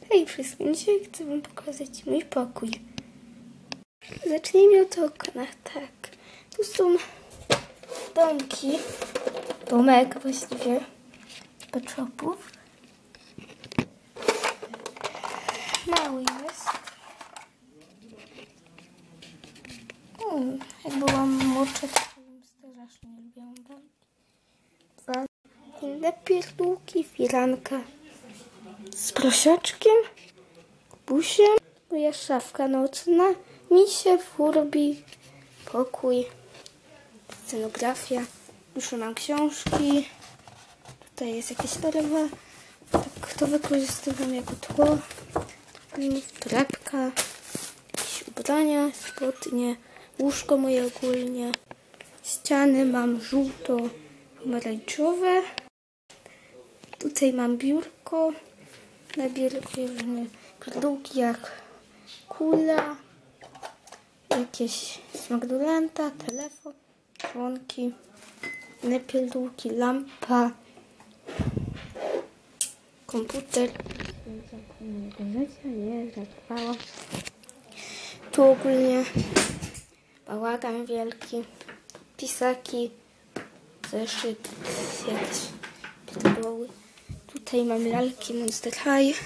Hej wszystkim, dzisiaj chcę wam pokazać mój pokój. Zacznijmy od okna, tak. Tu są domki, domek właściwie, paczopów. Mały jest. Hmm, jak byłam młodsza, to strasznie lubiłam domki. Inne pierdółki, firanka z prosiaczkiem, busiem, moja szafka nocna, misie, furbi, pokój, scenografia, dużo mam książki, tutaj jest jakieś torewa, tak to wykorzystywam jako tło, torebka, jakieś ubrania, spodnie, łóżko moje ogólnie, ściany mam żółto-pomarańczowe, tutaj mam biurko, na biurku różne kardółki jak kula, jakieś smagdulanta, telefon, członki, inne pierdółki, lampa, komputer. Nie, żartowałam. Tu ogólnie bałagan wielki, pisaki, zeszyt, jakieś pierdoły. Tutaj mam lalki Monster High,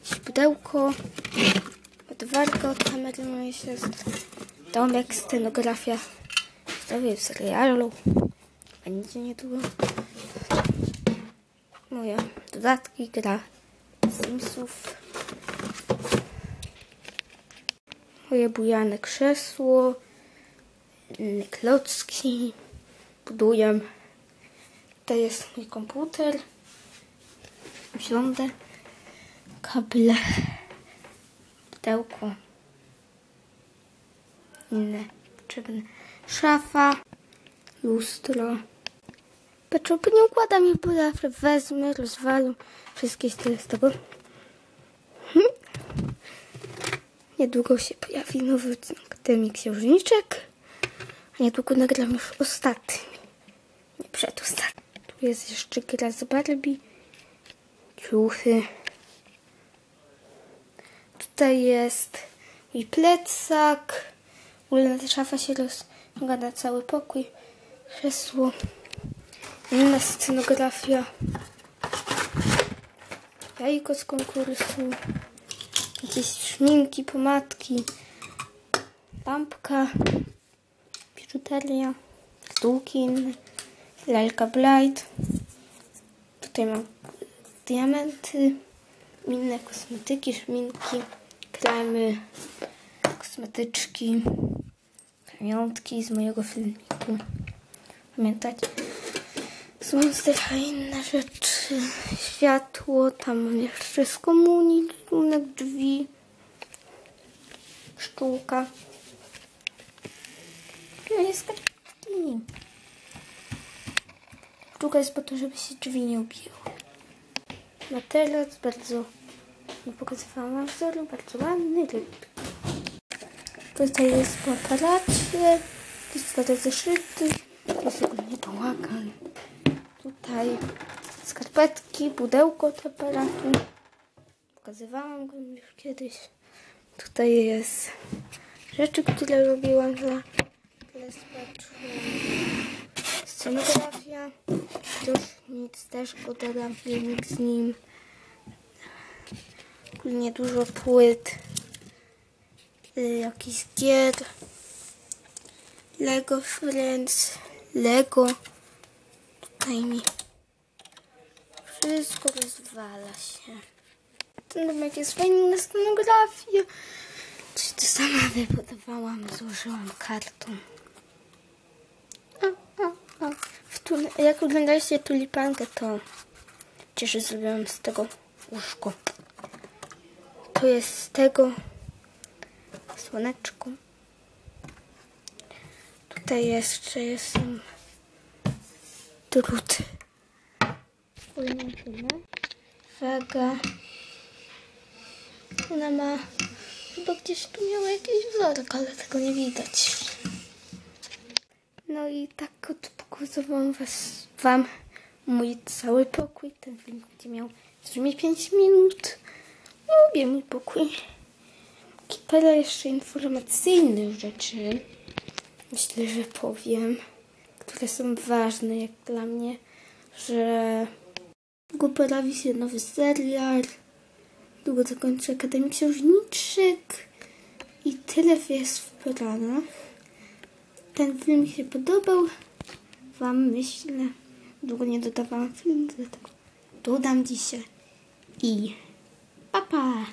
jakieś pudełko, ładowarka od kamery mojej siostry, domek, scenografia, zdrowie w serialu, będzie niedługo. Moje dodatki, gra Simsów, moje bujane krzesło, klocki, buduję. To jest mój komputer usiądę, kable, pudełko, inne potrzebne, szafa, lustro. Patrzę, nie układam je, bo zawsze wezmę, rozwalę wszystkie tyle z tego. Hmm. Niedługo się pojawi nowy Akademii Księżniczek, a niedługo nagram już ostatni, nie przedostatni. Tu jest jeszcze gra z Barbie ciuchy. Tutaj jest mój plecak. Ogólnie ta szafa się rozciąga na cały pokój. Krzesło. Inna scenografia. Jajko z konkursu. Jakieś szminki, pomadki. Lampka. Biżuteria. Stółki inne. Lalka Blight. Tutaj mam diamenty, inne kosmetyki, szminki, kremy, kosmetyczki, pamiątki z mojego filmiku. Pamiętacie? Słońce, a inne rzeczy, światło, tam jeszcze z komunii, drzwi, sztułka. No jest kartki. Sztuka jest po to, żeby się drzwi nie ubiły materac, bardzo nie pokazywałam wam bardzo ładny. Tutaj jest jest stare zeszyty, jest ogólnie bałagan. Tutaj skarpetki, pudełko od aparatu. Pokazywałam go już kiedyś. Tutaj jest rzeczy, które robiłam dla Klespaczu. Scenografia. Już nic, też podam filmik z nim. Ogólnie dużo płyt. Y, jakiś gier. Lego Friends. Lego. Tutaj mi wszystko rozwala się. Ten domek jest fajny na scenografię. Coś to sama wypodawałam, złożyłam kartą. Jak oglądaliście tulipankę, to cieszę zrobiłam z tego łóżko. To jest z tego słoneczko. Tutaj jeszcze jest drut. Waga. Ona ma chyba gdzieś tu miała jakiś wzorek, ale tego nie widać. No i tak oto pokazałam was, wam mój cały pokój. Ten film będzie miał w 5 minut. No, lubię mój pokój. Parę jeszcze informacyjnych rzeczy, myślę, że powiem, które są ważne jak dla mnie, że długo pojawi się nowy serial, długo zakończy Akademii Księżniczek i tyle jest w planach. Ten film mi się podobał. Wam myślę. Długo nie dodawałam filmu, dlatego dodam dzisiaj. I pa pa!